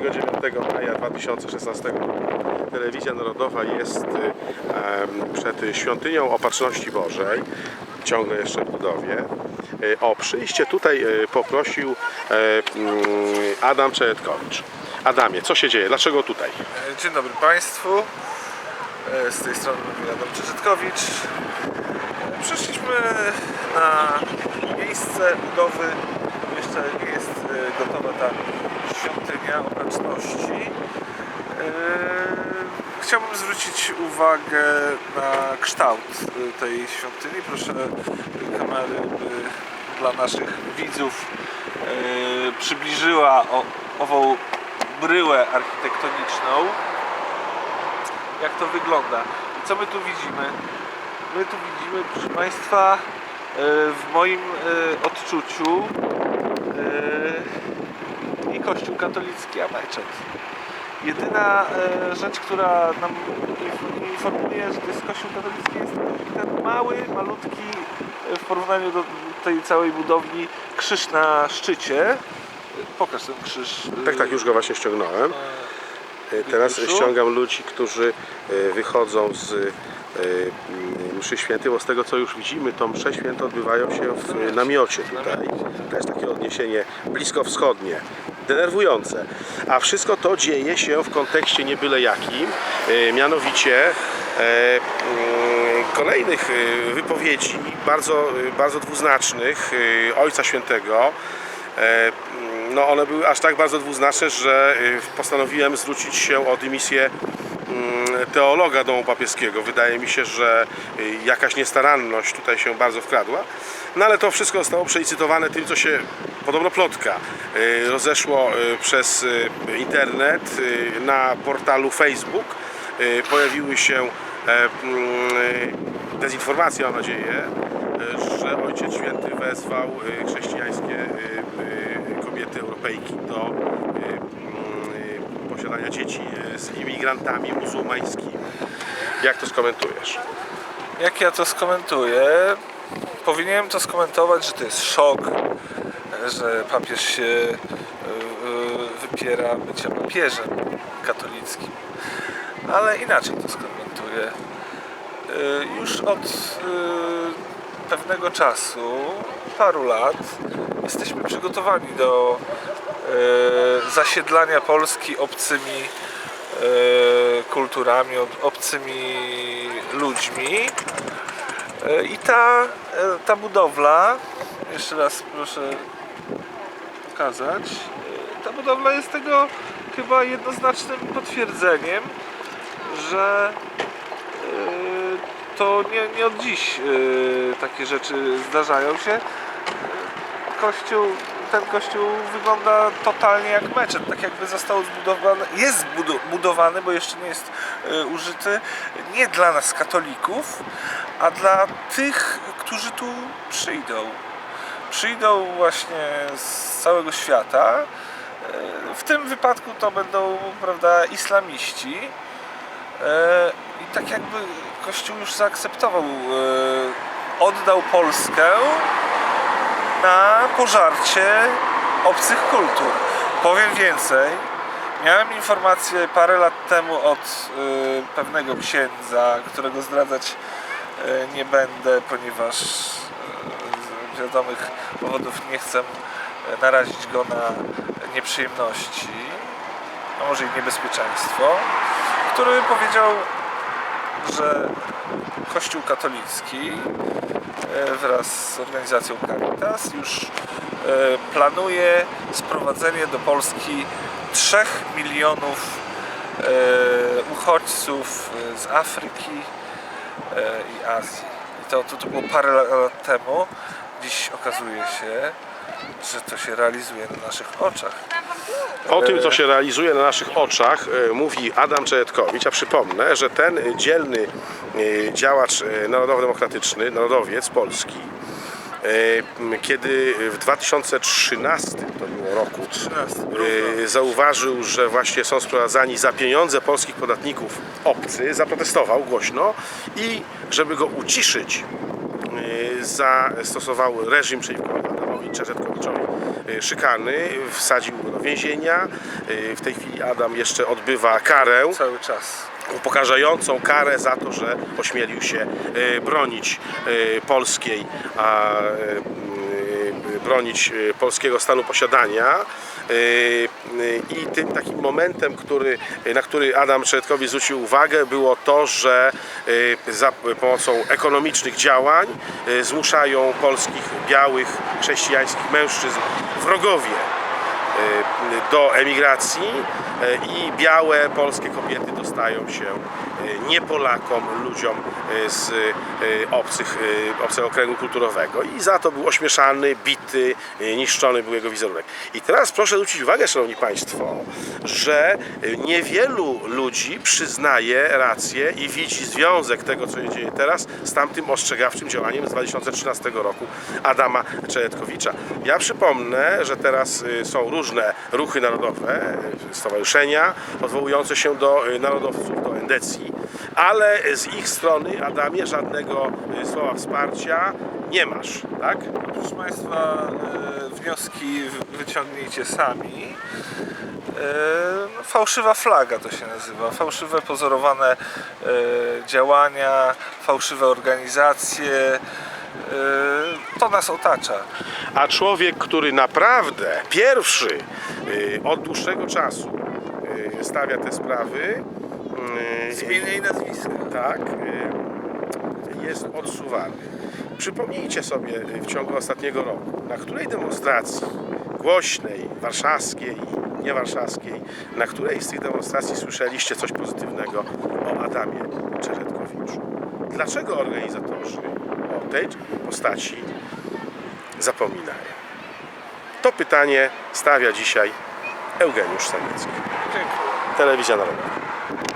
29 maja 2016 roku Telewizja Narodowa jest y, przed świątynią Opatrzności Bożej, ciągle jeszcze w budowie. Y, O przyjście tutaj y, poprosił e, mm, Adam Czeretkowicz. Adamie, co się dzieje? Dlaczego tutaj? Dzień dobry Państwu. E, Z tej strony Adam Czerzetkowicz. Przyszliśmy na miejsce budowy. Jeszcze nie jest e, gotowa ta świątynia opatrzności. E, Chciałbym zwrócić uwagę na kształt e, tej świątyni. Proszę kamery dla naszych widzów e, przybliżyła ową bryłę architektoniczną. Jak to wygląda? I co my tu widzimy? My tu widzimy, proszę Państwa, w moim odczuciu i Kościół katolicki, a meczet. Jedyna e, rzecz, która nam inf- informuje, że to jest Kościół katolicki, jest ten mały, malutki e, w porównaniu do tej całej budowli krzyż na szczycie. E, Pokaż ten krzyż. e, Tak, tak, już go właśnie ściągnąłem. Y, Teraz Juliuszu? ściągam ludzi, którzy wychodzą z mszy świętej, bo z tego co już widzimy, to msze święte odbywają się w namiocie tutaj. To jest takie odniesienie bliskowschodnie, denerwujące. A wszystko to dzieje się w kontekście nie byle jakim, y, mianowicie e, mm, kolejnych y, wypowiedzi, bardzo, bardzo dwuznacznych Ojca Świętego. E, no one były aż tak bardzo dwuznaczne, że postanowiłem zwrócić się o dymisję mm, teologa domu papieskiego. Wydaje mi się, że y, jakaś niestaranność tutaj się bardzo wkradła. No ale to wszystko zostało przelicytowane tym, co się podobno plotka y, rozeszło y, przez internet na portalu Facebook. Pojawiły się e, mm, dezinformacje, mam nadzieję, że Ojciec Święty wezwał chrześcijańskie kobiety Europejki do dzieci y, z imigrantami muzułmańskimi. Jak to skomentujesz? Jak ja to skomentuję? Powinienem to skomentować, że to jest szok, że papież się y, y, wypiera bycia papieżem katolickim. Ale inaczej to skomentuję. Już od pewnego czasu, paru lat, jesteśmy przygotowani do zasiedlania Polski obcymi y, kulturami, ob- obcymi ludźmi. E, I ta, e, ta budowla, jeszcze raz proszę pokazać, e, ta budowla jest tego chyba jednoznacznym potwierdzeniem, że e, to nie, nie od dziś e, takie rzeczy zdarzają się. E, Kościół, ten kościół wygląda totalnie jak meczet, tak jakby został zbudowany, jest budowany, bo jeszcze nie jest e, użyty, nie dla nas katolików, a dla tych, którzy tu przyjdą. Przyjdą właśnie z całego świata. E, W tym wypadku to będą, prawda, islamiści. E, I tak jakby Kościół już zaakceptował, oddał Polskę na pożarcie obcych kultur. Powiem więcej. Miałem informację parę lat temu od y, pewnego księdza, którego zdradzać y, nie będę, ponieważ y, z wiadomych powodów nie chcę y, narazić go na nieprzyjemności, a może i niebezpieczeństwo, który powiedział, że Kościół katolicki wraz z organizacją Caritas już e, planuje sprowadzenie do Polski 3 milionów e, uchodźców e, z Afryki e, i Azji. I to, to, to było parę lat temu. Dziś okazuje się, że to się realizuje na naszych oczach. O tym, co się realizuje na naszych oczach, e, mówi Adam Czeretkowicz, a przypomnę, że ten dzielny e, działacz e, narodowo-demokratyczny, narodowiec polski, kiedy w 2013 to było roku 13. zauważył, że właśnie są sprowadzani za pieniądze polskich podatników obcy, zaprotestował głośno i żeby go uciszyć, zastosował reżim przeciwko Adamowi Czeretkowiczowi szykany, wsadził więzienia. Y, W tej chwili Adam jeszcze odbywa karę Cały czas. upokarzającą karę za to, że ośmielił się y, bronić y, polskiej, a, bronić polskiego stanu posiadania. I tym takim momentem, który, na który Adam Trzetkowicz zwrócił uwagę, było to, że za pomocą ekonomicznych działań zmuszają polskich białych chrześcijańskich mężczyzn wrogowie y, do emigracji y, i białe polskie kobiety dostają się y, nie Polakom, ludziom y, z obcych, obcego kręgu kulturowego i za to był ośmieszany, bity, niszczony był jego wizerunek. I teraz proszę zwrócić uwagę, Szanowni Państwo, że niewielu ludzi przyznaje rację i widzi związek tego, co się dzieje teraz z tamtym ostrzegawczym działaniem z 2013 roku Adama Czeretkowicza. Ja przypomnę, że teraz są różne ruchy narodowe, y, stowarzyszenia odwołujące się do y, narodowców, do endecji, ale z ich strony, Adamie, żadnego y, słowa wsparcia nie masz, tak? Proszę Państwa, e, wnioski wyciągnijcie sami. E, no, Fałszywa flaga to się nazywa. Fałszywe pozorowane e, działania, fałszywe organizacje. Nas otacza. A człowiek, który naprawdę pierwszy y, od dłuższego czasu y, stawia te sprawy, y, Z imienia i nazwiska. tak, y, jest odsuwany. Przypomnijcie sobie y, w ciągu ostatniego roku, na której demonstracji głośnej, warszawskiej i niewarszawskiej, na której z tych demonstracji słyszeliście coś pozytywnego o Adamie Czeretkowiczu. Dlaczego organizatorzy tej postaci zapominają? To pytanie stawia dzisiaj Eugeniusz. Dziękuję. Telewizja Narodowa.